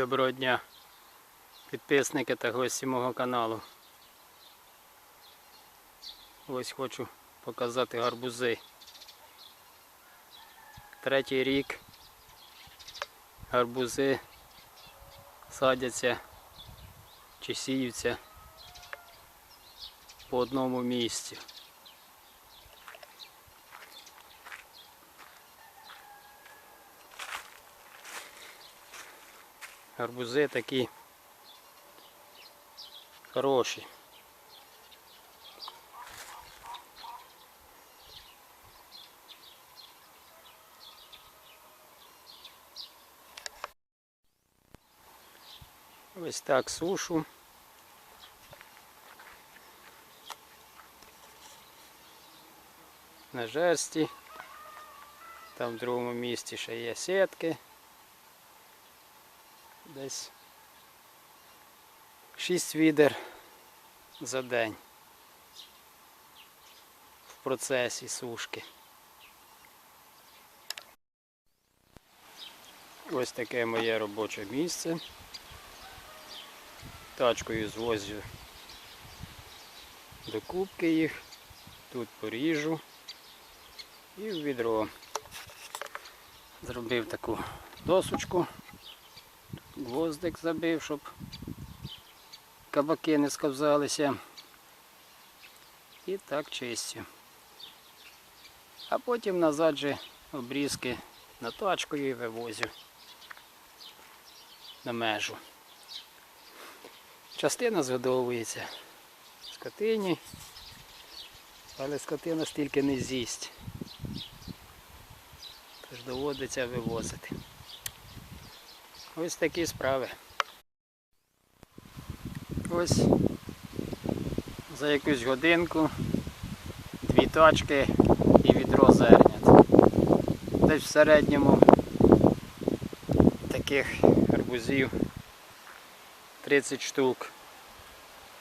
Доброго дня, підписники та гості мого каналу. Ось хочу показати гарбузи. Третій рік гарбузи садяться чи сіються по одному місці. Гарбузи такі хороші. Ось так сушу. На жерсті. Там в другому місці ще є сітки. Десь 6 відер за день в процесі сушки. Ось таке моє робоче місце. Тачкою звозю до кубки їх, тут поріжу і в відро. Зробив таку досочку гвоздик забив, щоб кабаки не сковзалися. І так чистю. А потім назад же обрізки на тачкою і вивозю на межу. Частина згодовується скотині, але скотина стільки не з'їсть. Тож доводиться вивозити. Ось такі справи. Ось за якусь годинку дві тачки і відро зернят. Десь в середньому таких арбузів 30 штук.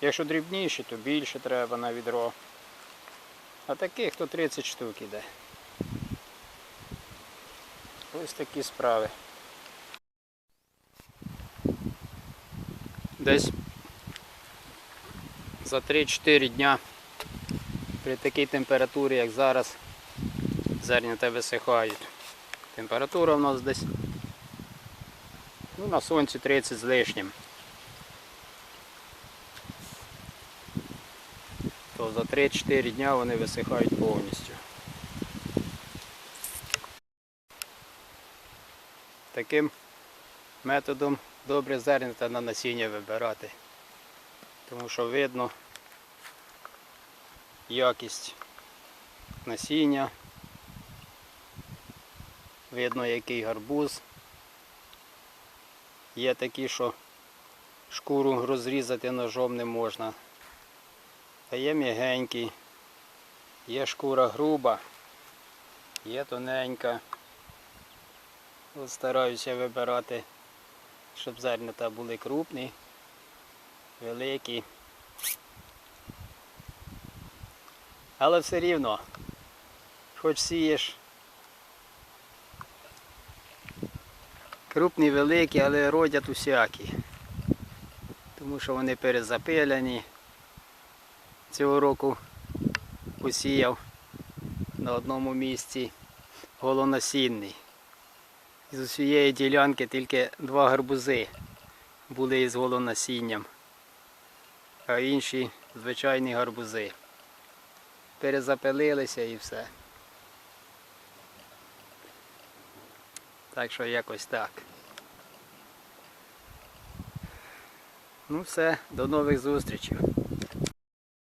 Якщо дрібніші, то більше треба на відро. А таких то 30 штук іде. Ось такі справи. Десь за 3-4 дня при такій температурі, як зараз, зернята висихають. Температура у нас десь ну, на сонці 30 з лишнім. То за 3-4 дня вони висихають повністю. Таким методом добре зернята на насіння вибирати. Тому що видно якість насіння, видно який гарбуз. Є такі, що шкуру розрізати ножом не можна. А є м'ягенький, є шкура груба, є тоненька. От стараюся вибирати, щоб зернята були крупні, великі. Але все рівно, хоч сієш крупні, великі, але родять усякі. Тому що вони перезапиляні. Цього року посіяв на одному місці голонасінний. З усієї ділянки тільки два гарбузи були із голонасінням, а інші звичайні гарбузи. Перезапилилися і все. Так що якось так. Ну все, до нових зустрічей.